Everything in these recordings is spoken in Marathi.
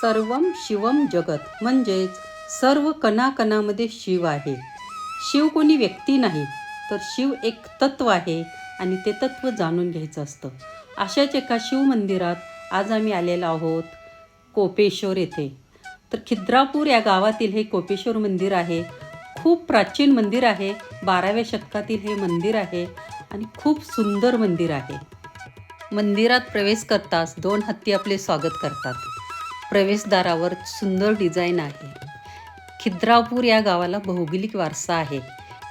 सर्वम शिवम जगत. म्हणजेच सर्व कणाकणामध्ये शिव आहे. शिव कोणी व्यक्ती नाही तर शिव एक तत्व आहे आणि ते तत्व जाणून घ्यायचं असतं. अशाच एका शिव मंदिरात आज आम्ही आलेलो आहोत कोपेश्वर येथे. तर खिद्रापूर या गावातील हे कोपेश्वर मंदिर आहे. खूप प्राचीन मंदिर आहे. बाराव्या शतकातील हे मंदिर आहे आणि खूप सुंदर मंदिर आहे. मंदिरात प्रवेश करताच दोन हत्ती आपले स्वागत करतात. प्रवेशद्वारावर सुंदर डिझाईन आहे. खिद्रापूर या गावाला भौगोलिक वारसा आहे.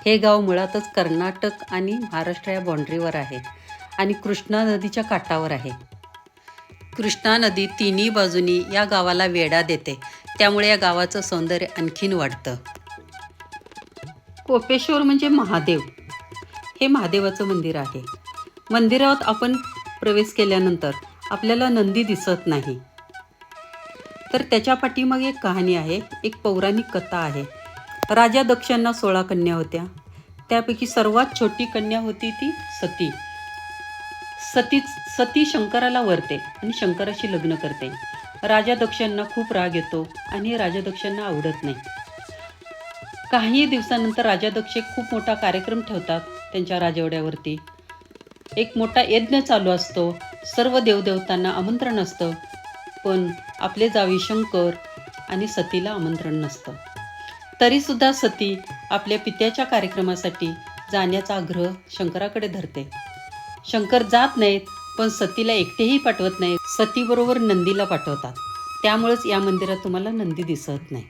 हे गाव मुळातच कर्नाटक आणि महाराष्ट्र या बाँड्रीवर आहे आणि कृष्णा नदीच्या काठावर आहे. कृष्णा नदी तिन्ही बाजूनी या गावाला वेढा देते. त्यामुळे या गावाचं सौंदर्य आणखीन वाढतं. कोपेश्वर म्हणजे महादेव. हे महादेवाचं मंदिर आहे. मंदिरात आपण प्रवेश केल्यानंतर आपल्याला नंदी दिसत नाही. तर त्याच्या पाठीमागे एक कहाणी आहे एक पौराणिक कथा आहे. राजा दक्षांना सोळा कन्या होत्या. त्यापैकी सर्वात छोटी कन्या होती ती सती. सती सती शंकराला वरते आणि शंकराशी लग्न करते. राजा दक्षांना खूप राग येतो आणि राजा दक्षांना आवडत नाही. काही दिवसानंतर राजा दक्ष खूप मोठा कार्यक्रम ठेवतात त्यांच्या राजवड्यावरती. एक मोठा यज्ञ चालू असतो. सर्व देवदेवतांना आमंत्रण असतं. पण आपले जावी शंकर आणि सतीला आमंत्रण नसतं. तरीसुद्धा सती आपल्या पित्याच्या कार्यक्रमासाठी जाण्याचा आग्रह शंकराकडे धरते. शंकर जात नाहीत पण सतीला एकटेही पाठवत नाहीत. सतीबरोबर नंदीला पाठवतात. त्यामुळेच या मंदिरात तुम्हाला नंदी दिसत नाही.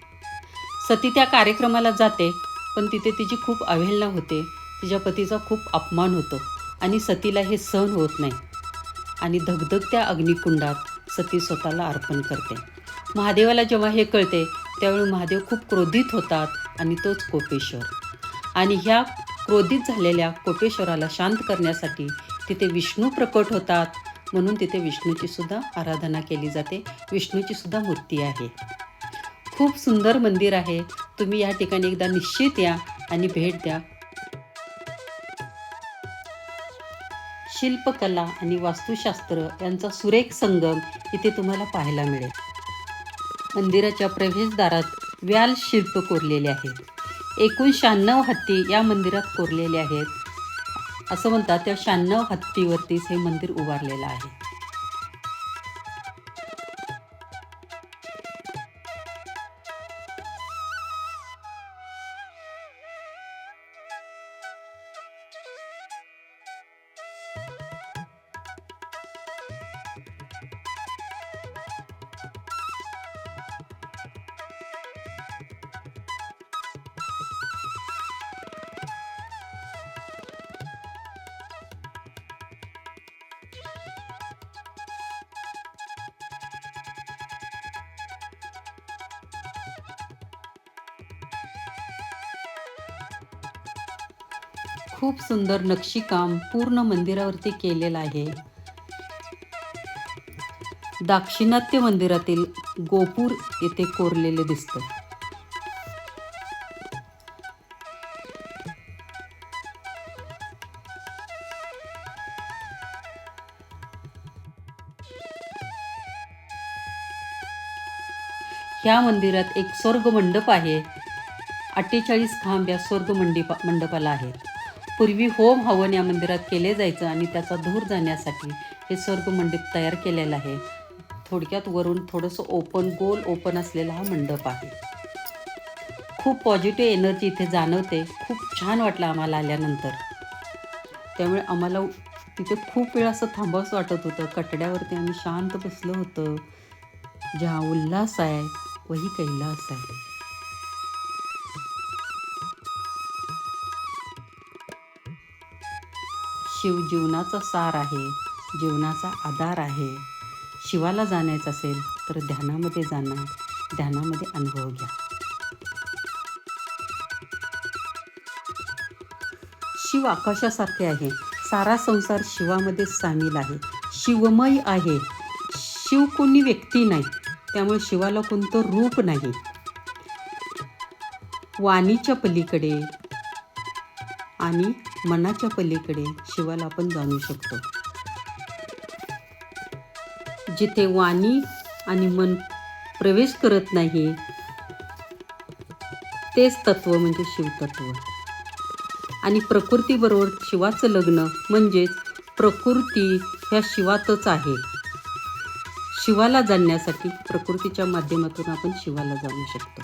सती त्या कार्यक्रमाला जाते पण तिथे तिची खूप अवहेलना होते. तिच्या पतीचा खूप अपमान होतो आणि सतीला हे सहन होत नाही. आणि धगधगत्या अग्निकुंडात सती स्वतःला अर्पण करते. महादेवाला जेव्हा हे कळते त्यावेळी महादेव खूप क्रोधित होतात आणि तोच कोपेश्वर. आणि ह्या क्रोधित झालेल्या कोपेश्वराला शांत करण्यासाठी तिथे विष्णू प्रकट होतात. म्हणून तिथे विष्णूची सुद्धा आराधना केली जाते. विष्णूची सुद्धा मूर्ती आहे. खूप सुंदर मंदिर आहे. तुम्ही या ठिकाणी एकदा निश्चित या आणि भेट द्या. शिल्पकला आणि वास्तुशास्त्र यांचा सुरेख संगम इथे तुम्हाला पाहायला मिळेल. मंदिराच्या प्रवेशद्वारात व्याल शिल्प कोरलेले आहेत. एकूण शहाण्णव हत्ती या मंदिरात कोरलेले आहेत. असं म्हणतात त्या शहाण्णव हत्तीवरतीच हे मंदिर उभारलेलं आहे. खूप सुंदर नक्षीकाम पूर्ण मंदिरावरती केलेलं आहे. दाक्षिणात्य मंदिरातील गोपूर येथे कोरलेले दिसतं. ह्या मंदिरात एक स्वर्ग मंडप आहे. अठ्ठेचाळीस खांब या स्वर्ग मंडिपा मंडपाला आहेत. पूर्वी होम हवन या मंदिरात केले जायचं आणि त्याचा धूर जाण्यासाठी हे स्वर्ग मंडप तयार केलेलं आहे. थोडक्यात वरून थोडंसं ओपन गोल ओपन असलेला हा मंडप आहे. खूप पॉझिटिव्ह एनर्जी इथे जाणवते. खूप छान वाटलं आम्हाला आल्यानंतर. त्यामुळे आम्हाला तिथे खूप वेळ असं थांबावंसं वाटत होतं. कटड्यावरती आम्ही शांत बसलो होतं. ज्या उल्हास आहे वही कैलास आहे. शिव जीवनाचा सार आहे जीवनाचा आधार आहे. शिवाला जाण्याचं असेल तर ध्यानामध्ये जाणं ध्यानामध्ये अनुभव घ्या. शिव आकाशासारखे आहे. सारा संसार शिवामध्ये सामील आहे. शिवमय आहे. शिव कोणी व्यक्ती नाही. त्यामुळे शिवाला कोणतं रूप नाही. वाणीच्या पलीकडे आणि मनाच्या पलीकडे शिवाला आपण जाणू शकतो. जिथे वाणी आणि मन प्रवेश करत नाही तेच तत्व म्हणजे शिवतत्व. आणि प्रकृतीबरोबर शिवाचं लग्न म्हणजेच प्रकृती ह्या शिवातच आहे. शिवाला जाणण्यासाठी प्रकृतीच्या माध्यमातून आपण शिवाला जाणू शकतो.